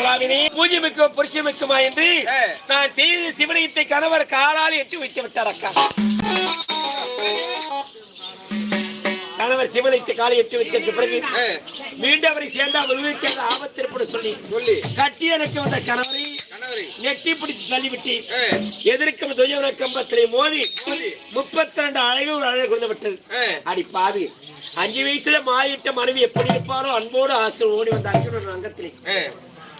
சுவாமினி பூஜை மிக்க புருஷ மிக்குமா என்று. நான் செய்த சிவலிங்கத்தை கணவர் காலால் எட்டி வைத்து விட்டார் அக்கா. கணவர் சிவலிங்கத்தை காலை எட்டி வைத்ததற்கு பிறகு மீண்டும் அவரை சேர்ந்தா விழுவிக்க ஆபத்து ஏற்படும் சொல்லி சொல்லி. கட்டி எனக்கு வந்த கணவரை நெட்டி பிடித்து தள்ளிவிட்டு எதிர்க்கும் துயர கம்பத்திலே மோதி. முப்பத்தி ரெண்டு அழகு ஒரு அழகு குறைந்து விட்டது அடி பாவி. அஞ்சு வயசுல மாறிவிட்ட மனைவி எப்படி இருப்பாரோ அன்போடு ஆசை ஓடி வந்த அர்ஜுனன் அங்கத்திலே.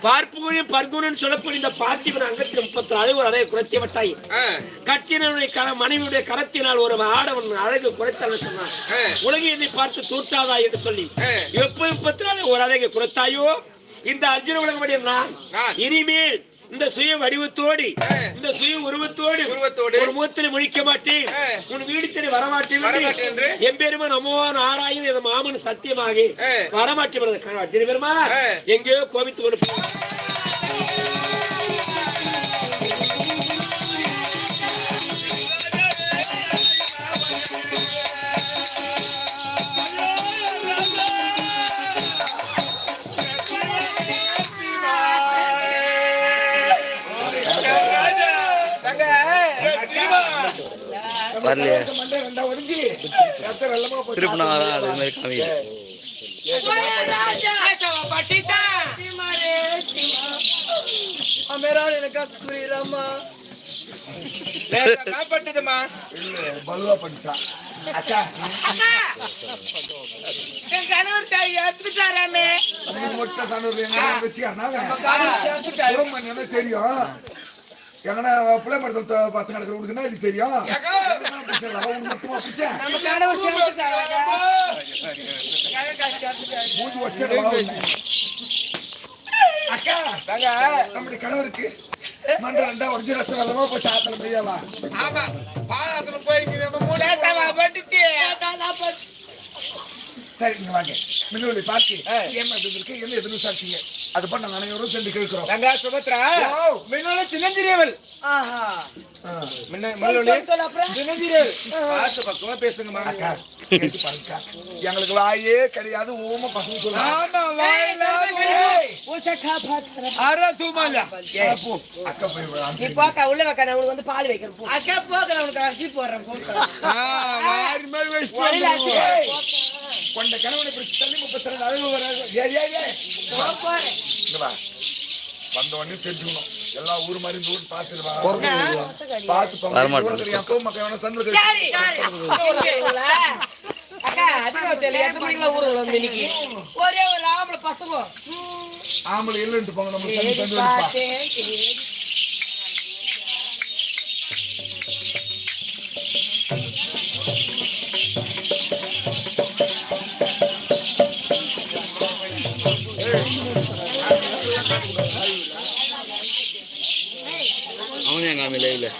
ஆ, பார்ப்புகுணி பர்குணன் சொல்லக்கூடிய இந்த பார்த்திவன் அங்கத்தில் முப்பத்தி அழகு ஒரு அழகு குறைத்து விட்டாய் ஆ, கட்டினுடைய கர மனைவியுடைய கரத்தினால் ஒரு ஆடவன் அழகு குறைத்தால் சொன்னான். உலகை என்னை பார்த்து தூற்றாதா என்று சொல்லி. எப்ப முப்பத்தி நாலு ஒரு அழகை குறைத்தாயோ இந்த அர்ஜுன உலகம் நான் நான். இனிமேல் இந்த சுய வடிவத்தோடு சுய உருவத்தோடு உருவத்தோடு. ஒரு முகத்தில் முழிக்க மாட்டேன். உன் வீடு தேடி வரமாட்டேன் என்று. எம்பெருமா நமோ நாராயண என் மாமன் சத்தியமாக. வரமாட்டேன். எங்கேயோ கோபித்து கொண்டு வரலையே திருப்பினா தான் அது மாதிரி காமிக்குது லேசா காப்பாட்டுதும்மா பல்வா படிச்சா அக்கா மொட்டை கணவர் எங்க வச்சுக்காரனாங்க குடும்பம் என்னன்னு பிள்ளை மரத்தில் பத்து உனக்குன்னா இது தெரியும். மட்டுமா பிச்சை? அக்கா தங்க நம்முடைய கணவருக்கு மண்டை ரெண்டா உடஞ்சி ரத்தம் வெள்ளமா போச்சு ஆத்தல ஆமா. சரி நீங்க வாங்க. மின்னொலி பார்த்து ஏமா இது இருக்கு என்ன எதுன்னு விசாரிச்சீங்க அது பண்ண அனைவரும் சென்று கேட்கிறோம். தங்க சுபத்ரா ஓ. மின்னோட சின்னஞ்சிரியவள் எங்களுக்கு வாயே கிடையாது ஓம பசங்க வந்து பால் வைக்கிறேன். அக்கா போக உனக்கு அரிசி போடுறேன் கொண்ட கணவனை பிடிச்சி தள்ளி முப்பத்தி ரெண்டு அளவு வராது ஏய் ஏய். ஏய் இங்க வா. வந்த உடனே தெரிஞ்சுக்கணும். எல்லா ஊர் மாதிரி ஊர் பார்த்துட்டு வா. பார்த்து வரமாட்டேன். எப்போ மக்கள்? ஒரே ஒரு ஆம்பளை பசங்க. ஆம்பளை இல்லைன்ட்டு போங்க. நம்ம ഞങ്ങൾ നിലയില്ലേ